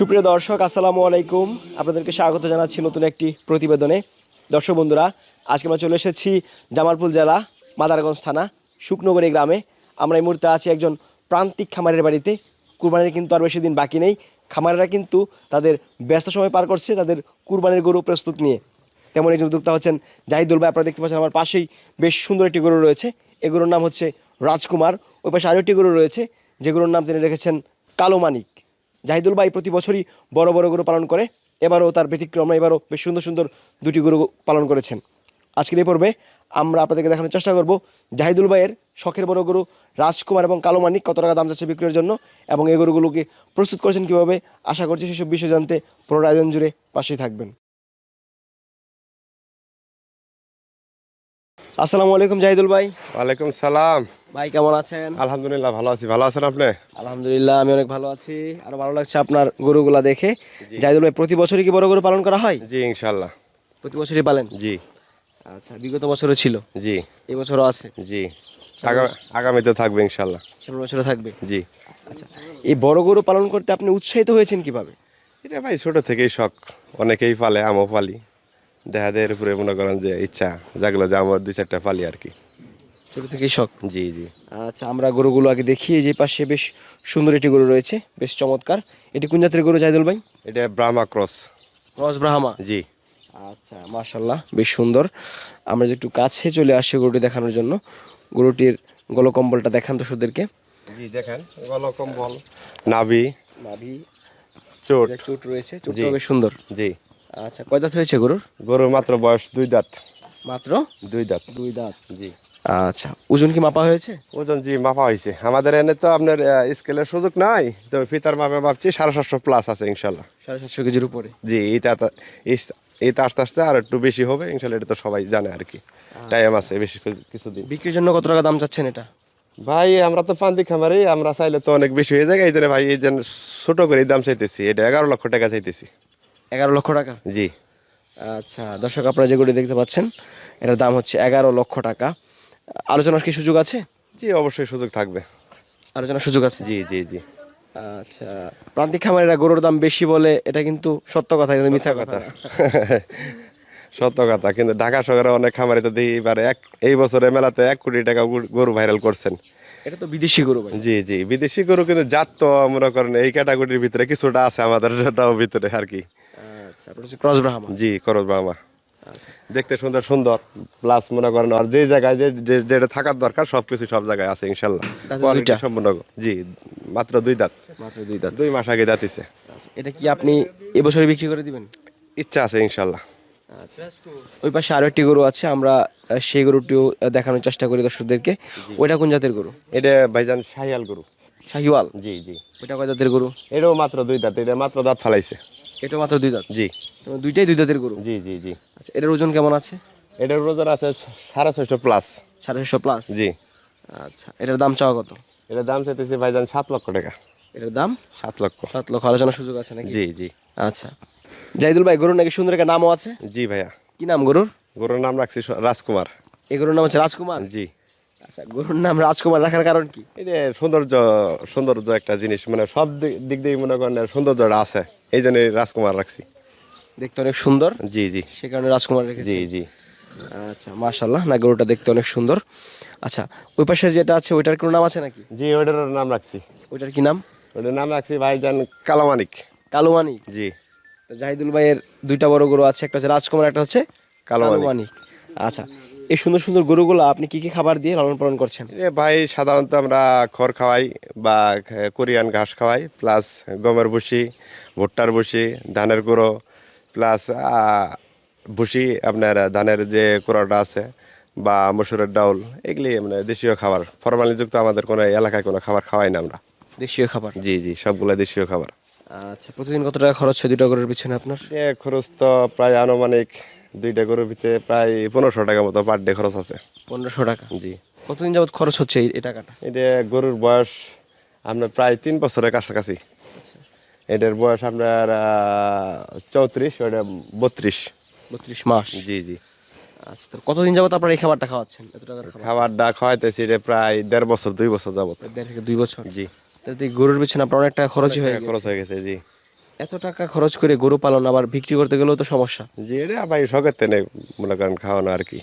সুপ্রিয় দর্শক, আসসালামু আলাইকুম। আপনাদেরকে স্বাগত জানাচ্ছি নতুন একটি প্রতিবেদনে। দর্শক বন্ধুরা, আজকে আমরা চলে এসেছি জামালপুর জেলা, মাদারগঞ্জ থানা, শুকনগরী গ্রামে। আমরা এই মুহূর্তে আছি একজন প্রান্তিক খামারের বাড়িতে। কুরবানির কিন্তু আর বেশি দিন বাকি নেই। খামারেরা কিন্তু তাদের ব্যস্ত সময় পার করছে তাদের কুরবানির গরু প্রস্তুত নিয়ে। তেমন একজন উদ্যোক্তা হচ্ছেন জাহিদুল ভাই। আপনারা দেখতে পাচ্ছেন আমার পাশেই বেশ সুন্দর একটি গরু রয়েছে। এই গরুর নাম হচ্ছে রাজকুমার। ওই পাশে আরও একটি গরু রয়েছে, যে গরুর নাম তিনি রেখেছেন কালো মানিক। জাহিদুল ভাই প্রতি বছরই বড় বড় গরু পালন করে, এবারও তার ব্যতিক্রম, এবারও বেশ সুন্দর সুন্দর দুটি গরু পালন করেছেন। আজকের এই পর্বে আমরা আপনাদেরকে দেখানোর চেষ্টা করব জাহিদুল ভাইয়ের শখের বড় গরু রাজকুমার এবং কালো মানিক কত টাকা দাম যাচ্ছে বিক্রির জন্য এবং এই গরুগুলোকে প্রস্তুত করেছেন কীভাবে, আশা করছি সেসব বিষয় জানতে পুরো জুড়ে পাশেই থাকবেন। আসসালামু আলাইকুম জাহিদুল ভাই। ওয়ালাইকুম সালাম। ভাই কেমন আছেন? আলহামদুলিল্লাহ ভালো আছি। ভালো আছেন আপনি? আলহামদুলিল্লাহ আমি অনেক ভালো আছি। আর ভালো লাগছে আপনার গরুগুলা দেখে। জাহিদুল ভাই প্রতি বছরই কি বড় গরু পালন করা হয়? জি ইনশাল্লাহ প্রতি বছরই পালেন? জি। আচ্ছা বিগত বছরও ছিল। জি। এই বছরও আছে? জি। আগামী আগামীতে থাকবে ইনশাল্লাহ সামনের বছরও থাকবে? জি। আচ্ছা এই বড় গরু পালন করতে আপনি উৎসাহিত হয়েছেন কীভাবে? এটা ভাই ছোট থেকেই শখ। অনেকেই পালে আমও পালি। দেখা যায় এর উপরে মনে করেন যে ইচ্ছা জাগলো যে আমার দুই চারটা পালি আর কি। ছোট থেকেই শখ। জি জি। আচ্ছা আমরা গরুগুলো আগে দেখি। যে পাশে বেশ সুন্দর একটি গরু রয়েছে বেশ চমৎকার। এটি কোন জাতের গরু জাহিদুল ভাই? এটা ব্রাহ্মা ক্রস। Cross Brahma? জি। আচ্ছা মাশাল্লাহ বেশ সুন্দর। আমরা একটু কাছে চলে আসি গরুটি দেখানোর জন্য। গরুটির গলকম্বলটা দেখান তো সুদেরকে জি দেখেন গল কম্বল নাভি নাভি চোট। চোট রয়েছে চোটটা বেশ সুন্দর। জি। আচ্ছা কয় দাঁত হয়েছে গরুর? গরুর মাত্র বয়স দুই দাঁত। মাত্র? দুই দাঁত। দুই দাঁত। জি। আচ্ছা ওজন কি মাপা হয়েছে? ওজন জি মাপা হয়েছে। আমাদের এনে তো আপনার স্কেলের সুযোগ নাই তো ফিতার মাপে ভাবছি সাড়ে সাতশো প্লাস আছে ইনশাল্লাহ। সাড়ে সাতশো কেজির উপরে? জি এটা এইটা আস্তে আস্তে আর একটু বেশি হবে ইনশাল্লাহ এটা তো সবাই জানে আর কি। টাইম আছে বেশি কিছু- কিছুদিন। বিক্রির জন্য কত টাকা দাম চাচ্ছেন এটা? ভাই আমরা তো পান্তি খামারি আমরা চাইলে তো অনেক বেশি হয়ে যায় এই জন্য ভাই এই জন্য ছোটো করে দাম চাইতেছি এটা এগারো লক্ষ টাকা চাইতেছি। এগারো লক্ষ টাকা? জি। আচ্ছা দর্শক আপনারা যে গরু দেখতে পাচ্ছেন এটার দাম হচ্ছে এগারো লক্ষ টাকা। আলোচনার কি সুযোগ আছে? জি অবশ্যই সুযোগ থাকবে। আলোচনার সুযোগ আছে? জি জি জি। আচ্ছা প্রান্তিক খামারেরা গরুর দাম বেশি বলে এটা কিন্তু সত্য কথা কিন্তু মিথ্যা কথা। সত্য কথা কিন্তু ঢাকা শহরে অনেক খামারি তো দেখি এবারে এক এই বছরে মেলাতে এক কোটি টাকা গরু- ভাইরাল করছেন। এটা তো বিদেশি গরু জি জি বিদেশি গরু কিন্তু জাত তো মনে করেন এই ক্যাটাগরির ভিতরে কিছুটা আছে আমাদের তাও ভিতরে আর কি। আচ্ছা ক্রস ব্রাহ্মা জি বাবা আচ্ছা দেখতে সুন্দর সুন্দর প্লাস মনে করেন আর যে জায়গায় যে যেটা থাকার দরকার সবকিছু সব জায়গায় আছে ইনশাল্লাহ। সম্পূর্ণ জি মাত্র দুই দাঁত। মাত্র দুই দাঁত। দুই মাস আগে দাঁতিছে এটা কি আপনি এবছরে বিক্রি করে দিবেন? ইচ্ছা আছে ইনশাল্লাহ। আচ্ছা। ওই পাশে আরও একটি গরু আছে আমরা সেই গরুটিও দেখানোর চেষ্টা করি দর্শকদেরকে। ওইটা কোন জাতের গরু? এটা ভাইজান শাহিয়াল গরু। শাহিওয়াল? জি জি। ওইটা কয় জাতের গরু? এটাও মাত্র দুই দাঁত এটা মাত্র দাঁত ফালাইছে। এটা মাত্র দুই দাঁত? জি। দুইটাই দুই দাঁতের গরু? জি জি জি। আচ্ছা এটার ওজন কেমন আছে? এটার ওজন আছে সাড়ে ছয়শো প্লাস সাড়ে ছশো প্লাস জি। আচ্ছা এটার দাম চাওয়া কত? এটার দাম চাইতেছি ভাইজান সাত লক্ষ টাকা। এটার দাম? সাত লক্ষ। সাত লক্ষ আলোচনার সুযোগ আছে নাকি? জি জি। আচ্ছা। জাহিদুল ভাই গরুর নাকি সুন্দর একটা নামও আছে? জি ভাইয়া। কি নাম গরুর? গরুর নাম রাখছি রাজকুমার। এই গরুর নাম হচ্ছে রাজকুমার? জি। আচ্ছা গরুর নাম রাজকুমার রাখার কারণ কি? এটা সৌন্দর্য সৌন্দর্য একটা জিনিস মানে সব দিক দিক দিয়ে মনে করেন সৌন্দর্যটা আছে এই জন্য রাজকুমার রাখছি। দেখতে অনেক সুন্দর। জি জি। সে কারণে রাজকুমার রেখেছি। জি জি। আচ্ছা মাশাল্লাহ না গরুটা দেখতে অনেক সুন্দর। আচ্ছা ওই পাশে যেটা আছে ওইটার কোনো নাম আছে নাকি? জি ওইটার নাম রাখছি। ওইটার কি নাম? ওইটার নাম রাখছি ভাইজান কালামানিক। কালুমানি জি। তো জাহিদুল ভাইয়ের দুইটা বড় গরু আছে একটা হচ্ছে রাজকুমার একটা হচ্ছে কালোমানিক। কালুমানিক। আচ্ছা এই সুন্দর সুন্দর গরুগুলো আপনি কি কি খাবার দিয়ে লালন পালন করছেন? এ ভাই সাধারণত আমরা খড় খাওয়াই বা কোরিয়ান ঘাস খাওয়াই প্লাস গমের ভুসি ভুট্টার ভুসি ধানের গুঁড়ো প্লাস ভুসি আপনার ধানের যে কুড়োটা আছে বা মসুরের ডাউল এগুলি মানে দেশীয় খাবার। ফরমালিনযুক্ত আমাদের কোনো এলাকায় কোনো খাবার খাওয়াই না আমরা। দেশীয় খাবার? জি জি সবগুলো দেশীয় খাবার। আচ্ছা প্রতিদিন কত টাকা খরচ হয় দুটো গরুর পিছনে আপনার? খরচ তো প্রায় আনুমানিক দুইটা গরুর ভিতরে প্রায় পনেরোশো টাকা মতো পার ডে খরচ আছে। পনেরোশো টাকা? জি। কতদিন যাবত খরচ হচ্ছে এই- টাকাটা? এটা গরুর বয়স আপনার প্রায় তিন বছরের কাছাকাছি। এটার বয়স আপনার চৌত্রিশ ওটা বত্রিশ। বত্রিশ মাস? জি জি। আচ্ছা কতদিন যাবত আপনার এই খাবারটা খাওয়াচ্ছেন? এত টাকার খাবারটা খাওয়াইতেছি এটা প্রায় দেড় বছর দুই বছর যাবত। দেড় থেকে দুই বছর? জি। গরুর পিছনে আপনার অনেকটা টাকা খরচই হয়ে খরচ হয়ে গেছে জি। এত টাকা খরচ করে গরু পালন আবার বিক্রি করতে গেলেও তো সমস্যা। যে এটা ভাই শখের তেনে মনে করেন খাওয়ানো আর কি।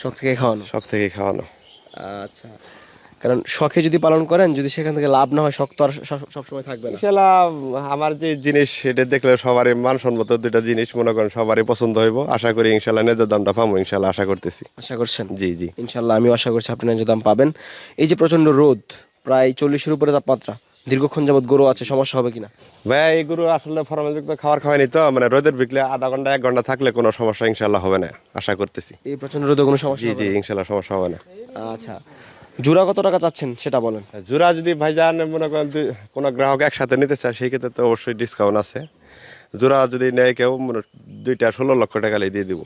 শখ থেকে খাওয়ানো? শখ থেকে খাওয়ানো। আচ্ছা। কারণ শখে যদি পালন করেন যদি সেখান থেকে লাভ না হয় শখ তো আর সবসময় থাকবে না। ইনশাল্লাহ আমার যে জিনিস সেটা দেখলে সবারই মানসম্মত দুইটা জিনিস মনে করেন সবারই পছন্দ হইব। আশা করি ইনশাল্লাহ ন্যায্য দামটা পাবো ইনশাল্লাহ আশা করতেছি। আশা করছেন? জি জি। ইনশাল্লাহ আমিও আশা করছি আপনি ন্যায্য দাম পাবেন। এই যে প্রচণ্ড রোদ প্রায় চল্লিশের উপরে তাপমাত্রা। দীর্ঘক্ষণ যাবত গরু আছে সমস্যা হবে কিনা? ভাইয়া এই গরু আসলে ফরমালযুক্ত খাবার খাওয়ানি তো মানে রোদের বিকলে আধা ঘণ্টা এক ঘণ্টা থাকলে কোনো সমস্যা ইনশাল্লাহ হবে না আশা করতেছি। এই প্রচণ্ড রোদে কোনো সমস্যা জি জি? ইনশাল্লাহ সমস্যা হবে না। আচ্ছা জোড়া কত টাকা চাচ্ছেন সেটা বলেন। জোড়া যদি ভাইজান মনে করেন কোনো গ্রাহক একসাথে নিতে চায় সেই ক্ষেত্রে তো অবশ্যই ডিসকাউন্ট আছে। জোড়া যদি নেয় কেউ মানে দুইটা ষোলো লক্ষ টাকা দিয়ে দিব।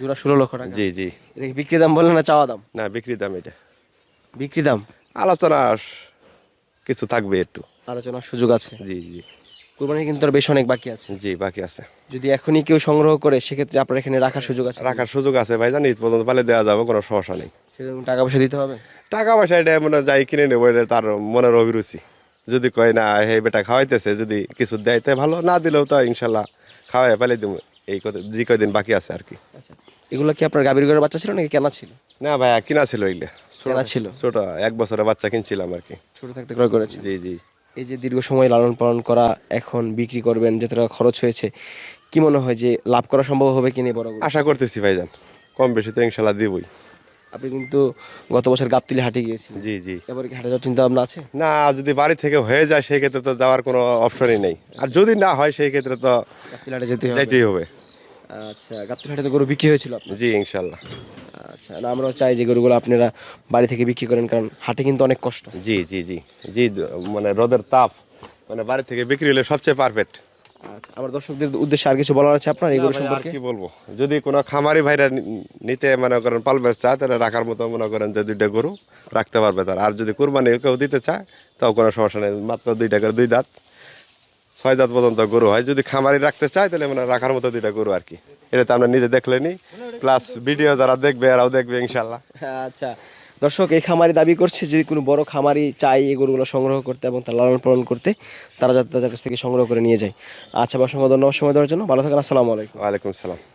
জোড়া ষোলো লক্ষ টাকা? জি জি। এটা বিক্রি দাম বলেন না চাওয়া দাম? না বিক্রি দাম এটা। বিক্রি দাম? আলোচনা কিছু থাকবে একটু। আলোচনার সুযোগ আছে। জি জি। কুরবানি কিন্তু আর বেশ অনেক বাকি আছে। জি বাকি আছে। যদি এখনই কেউ সংগ্রহ করে সেক্ষেত্রে আপনার এখানে রাখার সুযোগ আছে। রাখার সুযোগ আছে ভাইজান ঈদ পর্যন্ত পালে দেওয়া যাবে কোনো সমস্যা নেই। সেরকম টাকা পয়সা দিতে হবে? টাকা পয়সা এটা মনে যাই কিনে নেব এটা তার মনের অভিরুচি। যদি কয় না হে বেটা খাওয়াইতেছে যদি কিছু দেয় তাই ভালো না দিলেও তো ইনশাল্লাহ খাওয়াই পেলে দিব। এই কত যে কয়দিন বাকি আছে আর কি। এগুলো কি আপনার গাভীর ঘরের বাচ্চা ছিল নাকি কেনা ছিল? না ভাইয়া কিনা ছিল এগুলো। কেনা ছিল? ছোট এক বছরের বাচ্চা কিনছিলাম আর কি। ছোট থাকতে ক্রয় করেছে জি জি। এই যে দীর্ঘ সময় লালন পালন করা এখন বিক্রি করবেন যত টাকা খরচ হয়েছে কি মনে হয় যে লাভ করা সম্ভব হবে কি নেই বড় আশা করতেছি ভাইজান কম বেশি তো ইনশাল্লাহ দিবই। আপনি কিন্তু গত বছর গাবতলি হাটে গিয়েছিলেন। জি জি। এবার কি হাটে যাওয়ার চিন্তা ভাবনা আছে? না যদি বাড়ি থেকে হয়ে যায় সেই ক্ষেত্রে তো যাওয়ার কোনো অপশনই নেই। আর যদি না হয় সেই ক্ষেত্রে তো গাবতলি হাটে যেতে হবে। যাইতেই হবে। আচ্ছা গাবতলি তো গরু বিক্রি হয়েছিল আপনার? জি ইনশাল্লাহ। আচ্ছা না আমরাও চাই যে গরুগুলো আপনারা বাড়ি থেকে বিক্রি করেন কারণ হাটে কিন্তু অনেক কষ্ট। জি জি জি জি মানে রোদের তাপ মানে বাড়ি থেকে বিক্রি হলে সবচেয়ে পারফেক্ট আচ্ছা আমার দর্শকদের উদ্দেশ্যে আর কিছু বলার আছে আপনার এই গরু সম্পর্কে? কি বলব? যদি কোনো খামারি ভাইরা নিতে মনে করেন পালবে চায় তাহলে রাখার মতো মনে করেন যে দুইটা গরু রাখতে পারবে তার। আর যদি কুরবানি কেউ দিতে চায় তাও কোনো সমস্যা নেই মাত্র দুইটা করে দুই দাঁত। ছয় জাত পর্যন্ত গরু হয়। যদি খামারি রাখতে চায় তাহলে মানে রাখার মতো দুইটা গরু আর কি। এটা তো আমরা নিজে দেখলে দেখলেনি। প্লাস ভিডিও যারা দেখবে এরাও দেখবে ইনশাল্লাহ। আচ্ছা। দর্শক এই খামারি দাবি করছে যে কোনো বড় খামারি চাই এই গরুগুলো সংগ্রহ করতে এবং তার লালন পালন করতে তারা যাতে তাদের কাছ থেকে সংগ্রহ করে নিয়ে যায়। আচ্ছা বা অসংখ্য ধন্যবাদ সময় দেওয়ার জন্য। ভালো থাকেন আসসালামু আলাইকুম। ওয়ালাইকুম সালাম